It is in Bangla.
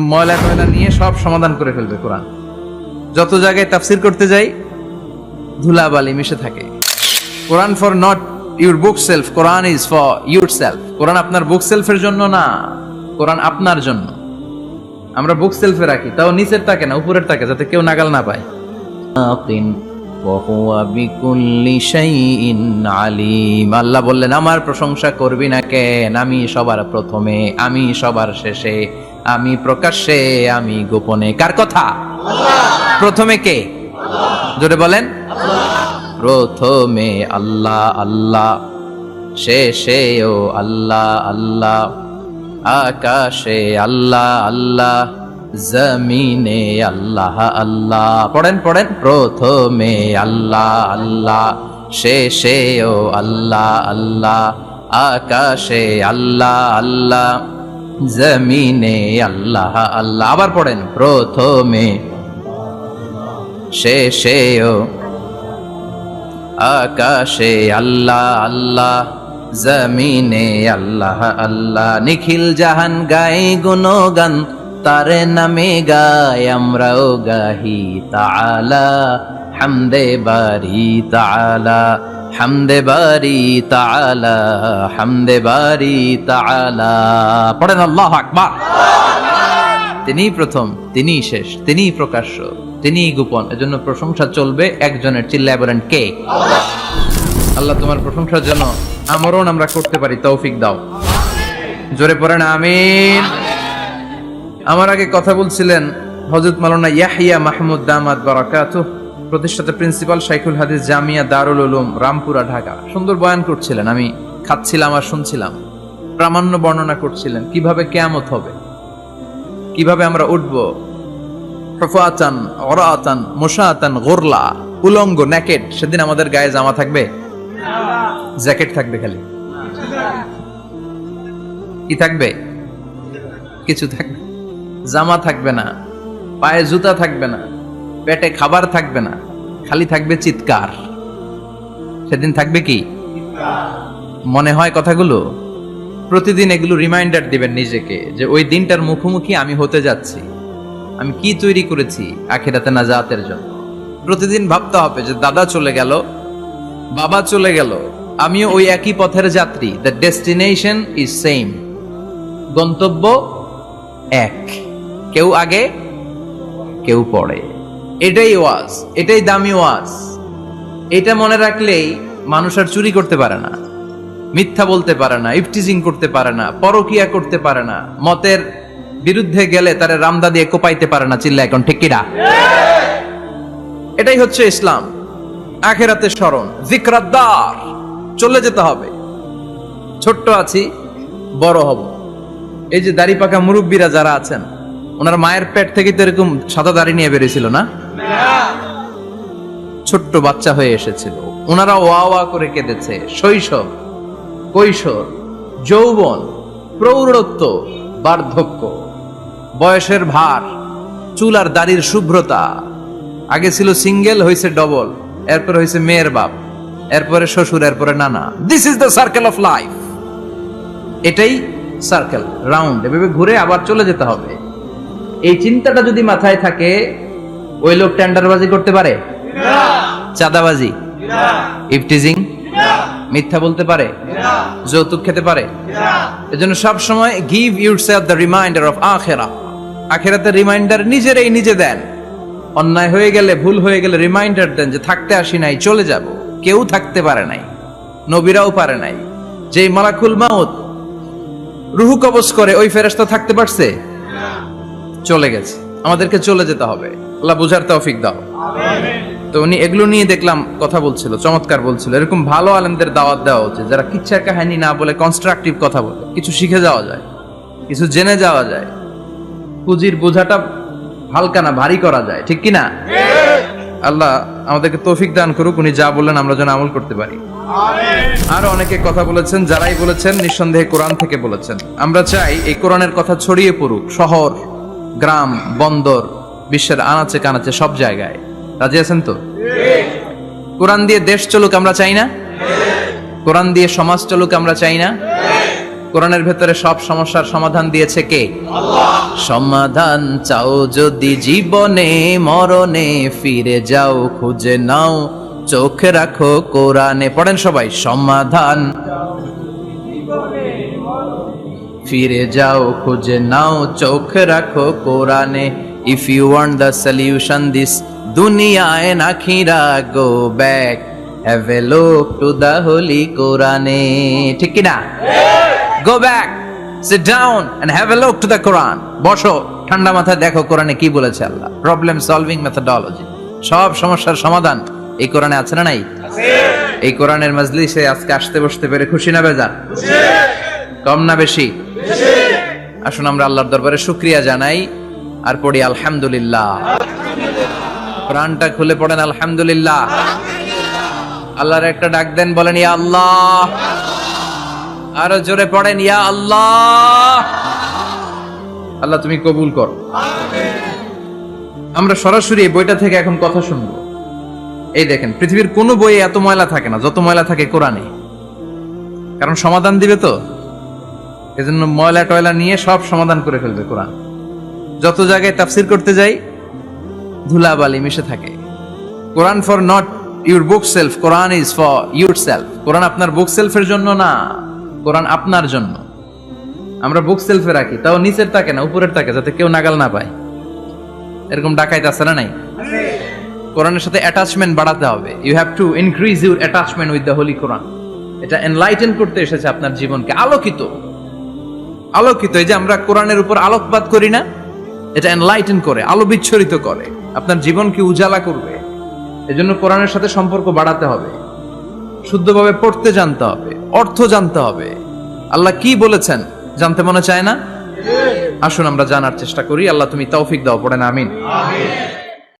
ময়লা ময়লা নিয়ে সব সমাধান করে ফেলবে কোরআন। যত জায়গায় তাফসির করতে যাই, ধুলাবালি মিশে থাকে। Quran for not your bookshelf, Quran is for your self. কোরআন আপনার বুক সেলফের জন্য না, কোরআন আপনার জন্য। আমরা বুক সেলফে রাখি, তাও নিচের তাকে না, উপরের তাকে, যাতে কেউ নাগাল না পায়। আল্লাহ বললেন, আমার প্রশংসা করবি না কেন? আমি সবার প্রথমে, আমি সবার শেষে। আমি প্রকাশ্যে আমি গোপনে। কার কথা? প্রথমে কে? জোরে বলেন। প্রথমে আল্লাহ আল্লাহ। শেষে ও আল্লাহ আল্লাহ। আকাশে আল্লাহ আল্লাহ। জমিনে আল্লাহ আল্লাহ। পড়েন পড়েন। প্রথমে আল্লাহ আল্লাহ। শেষে ও আল্লাহ আল্লাহ। আকাশে আল্লাহ আল্লাহ। জমিনে আল্লাহ আল্লাহ। আবার পড়েন, প্রথমে শেষেও আকাশে আল্লাহ আল্লাহ। জমিনে আল্লাহ আল্লাহ। নিখিল জাহান গাই গুণগান, তারে নামে গায় আমরাও গাহি তাআলা। হামদে বারি তাআলা। হামদে বারি তাআলা, হামদে বারি তাআলা। পড়েন আল্লাহু আকবার। তিনি প্রথম তিনি শেষ তিনি প্রকাশ্য তিনি গোপন। এজন্য প্রশংসা চলবে একজনের চিল্লায় বলেন, কে? আল্লাহ তোমার প্রশংসার জন্য আমরণ আমরা করতে পারি, তৌফিক দাও। জোরে পড়েন, আমিন। আমার আগে কথা বলছিলেন হজরত মালানা ইয়াহিয়া মাহমুদ দামাদ বারাকাত প্রতিষ্ঠাতা প্রিন্সিপাল শাইখুল হাদিস জামিয়া দারুল উলুম, রামপুরা, ঢাকা। সুন্দর বয়ান করছিলেন, আমি খাচ্ছিলাম আর শুনছিলাম। প্রামাণ্য বর্ণনা করছিলেন, কীভাবে কেয়ামত হবে? কীভাবে আমরা উঠব? ফফাতান অরাতান মোশাতান গোরলা, উলঙ্গ, নেকেট, সেদিন আমাদের গায়ে জামা থাকবে? জ্যাকেট থাকবে খালি। কি থাকবে? কিছু থাকবে। জামা থাকবে না। পায়ে জুতা থাকবে না। পেটে খাবার থাকবে না, খালি থাকবে চিৎকার। সেদিন থাকবে কি? মনে হয় কথাগুলো? প্রতিদিন এগুলো রিমাইন্ডার দিবেন নিজেকে যে ওই দিনটার মুখোমুখি আমি হতে যাচ্ছি। আমি কি তৈরি করেছি আখেরাতে নাজাতের জন্য? প্রতিদিন ভাবতে হবে যে দাদা চলে গেল, বাবা চলে গেল, আমিও ওই একই পথের যাত্রী। দ্য ডেস্টিনেশন ইজ সেম গন্তব্য এক। কেউ আগে, কেউ পড়ে এটাই ওয়াজ, এটাই দামি ওয়াজ। এটা মনে রাখলেই মানুষ আর চুরি করতে পারে না, মিথ্যা বলতে পারে না, ইফটিজিং করতে পারে না, পরকিয়া করতে পারে না, মতের বিরুদ্ধে গেলে তারে রামদা দিয়ে কোপাইতে পারে না চিল্লা এখন, ঠিক কিনা? এটাই হচ্ছে ইসলাম। আখেরাতে স্মরণ জিক্রাদ্দার চলে যেতে হবে। ছোট্ট আছি, বড় হব। এই যে দাড়ি পাকা মুরব্বীরা যারা আছেন, ওনার মায়ের পেট থেকে তো এরকম সাদা দাড়ি নিয়ে বেরিয়েছিল না? ছোট্ট বাচ্চা হয়ে এসেছিল। ওনারা ওয়া ওয়া করে কেঁদেছে। শৈশব, কৈশোর, যৌবন, প্রৌঢ়ত্ব, বার্ধক্য, বয়সের ভার, চুল আর দাড়ির শুভ্রতা। আগে ছিল সিঙ্গেল হয়েছে ডবল, এরপর হয়েছে মেয়ের বাপ, এরপরে শ্বশুর, এরপরে নানা। This is the circle of life এটাই সার্কেল রাউন্ড এভাবে ঘুরে আবার চলে যেতে হবে। এই চিন্তাটা যদি মাথায় থাকে ওই লোক টেন্ডারবাজি করতে পারে? চাঁদাবাজি? ইফটিজিং? মিথ্যা বলতে পারে? যৌতুক খেতে পারে? এজন্য সব সময় give yourself the reminder of আখেরা। আখেরাতে রিমাইন্ডার নিজেরাই নিজে দেন। অন্যায় হয়ে গেলে ভুল হয়ে গেলে রিমাইন্ডার দেন যে থাকতে আসি নাই চলে যাব। কেউ থাকতে পারে নাই। নবীরাও পারে নাই। যেই মালাকুল মাউত রুহু কবজ করে ওই ফেরেশতা থাকতে পারছে? চলে গেছে। আমাদেরকে চলে যেতে হবে। আল্লাহ বুঝার তৌফিক দাও। তো উনি এগুলো নিয়ে দেখলাম কথা বলছিল চমৎকার বলছিল। এরকম ভালো আলেমদের দাওয়াত দেওয়া উচিত যারা কিচ্ছার কাহিনী না বলে কনস্ট্রাকটিভ কথা বলে। কিছু শিখে যাওয়া যায় কিছু জেনে যাওয়া যায়। পুঁজির বোঝাটা হালকা না ভারী করা যায় ঠিক কি না আল্লাহ আমাদেরকে তৌফিক দান করুক উনি যা বললেন আমরা যেন আমল করতে পারি। আর অনেকে কথা বলেছেন যারাই বলেছেন নিঃসন্দেহে কোরআন থেকে বলেছেন। আমরা চাই এই কোরআনের কথা ছড়িয়ে পড়ুক শহর গ্রাম, বন্দর, বিশ্বের আনাচে কানাচে সব জায়গায়। রাজি আছেন তো? কোরআন দিয়ে দেশ চলুক আমরা চাই না? কোরআন দিয়ে সমাজ চলুক আমরা চাই না? কোরআনের ভেতরে সব সমস্যার সমাধান দিয়েছে কে? সমাধান চাও যদি জীবনে, মরণে ফিরে যাও, খুঁজে নাও, চোখ রাখো কোরআনে। পড়েন সবাই, সমাধান ফিরে যাও খুঁজে নাও চোখ রাখো কোরআনে। If you want the solution this দুনিয়ায় নাখিরা go back have a look to the holy কোরআনে ঠিক কি না go back sit down and have a look to the Quran বসো ঠান্ডা মাথায় দেখো কোরআনে কি বলেছে আল্লাহ। প্রবলেম সলভিং মেথডোলজি সব সমস্যার সমাধান এই কোরআনে আছে না নাই? এই কোরআনের মজলিসে আজকে আসতে বসতে পেরে খুশি না বেজা কম না বেশি? আসুন আমরা আল্লাহর দরবারে শুক্রিয়া জানাই আর পড়ি আলহামদুলিল্লাহ। প্রাণটা খুলে পড়েন আলহামদুলিল্লাহ। আল্লাহর একটা ডাক দেন, বলেন, ইয়া আল্লাহ। আরও জোরে পড়েন, ইয়া আল্লাহ। আল্লাহ, তুমি কবুল কর। আমরা সরাসরি এই বইটা থেকে এখন কথা শুনব। এই দেখেন, পৃথিবীর কোনো বইয়ে এত ময়লা থাকে না, যত ময়লা থাকে কোরআনে। কারণ সমাধান দিবে তো? এজন্য ময়লা টয়লা নিয়ে সব সমাধান করে ফেলবে কোরআন। যত জায়গায় তাফসির করতে যাই, ধুলাবালি মিশে থাকে। Quran for not your bookshelf, Quran is for your self. কোরআন আপনার বুক সেলফের জন্য না, কোরআন আপনার জন্য। আমরা বুক সেলফে রাখি, তাও নিচের তাকে না, উপরের তাকে, যাতে কেউ নাগাল না পায়। এরকম ডাকাইতে আছে না নাই? কোরআনের সাথে অ্যাটাচমেন্ট বাড়াতে হবে। You have to increase your attachment with the holy Quran এটা এনলাইটেন করতে এসেছে আপনার জীবনকে। আলোকিত। আলোকিত, এই যে আমরা কোরআনের উপর আলোকপাত করি না, এটা এনলাইটেন করে, আলো বিচ্ছরিত করে। আপনার জীবনকে উজালা করবে? এজন্য কোরআনের সাথে সম্পর্ক বাড়াতে হবে, শুদ্ধভাবে পড়তে জানতে হবে, অর্থ জানতে হবে। আল্লাহ কি বলেছেন, জানতে মনে চায় না? আসুন আমরা জানার চেষ্টা করি। আল্লাহ তুমি তৌফিক দাও, পড়েন, আমিন।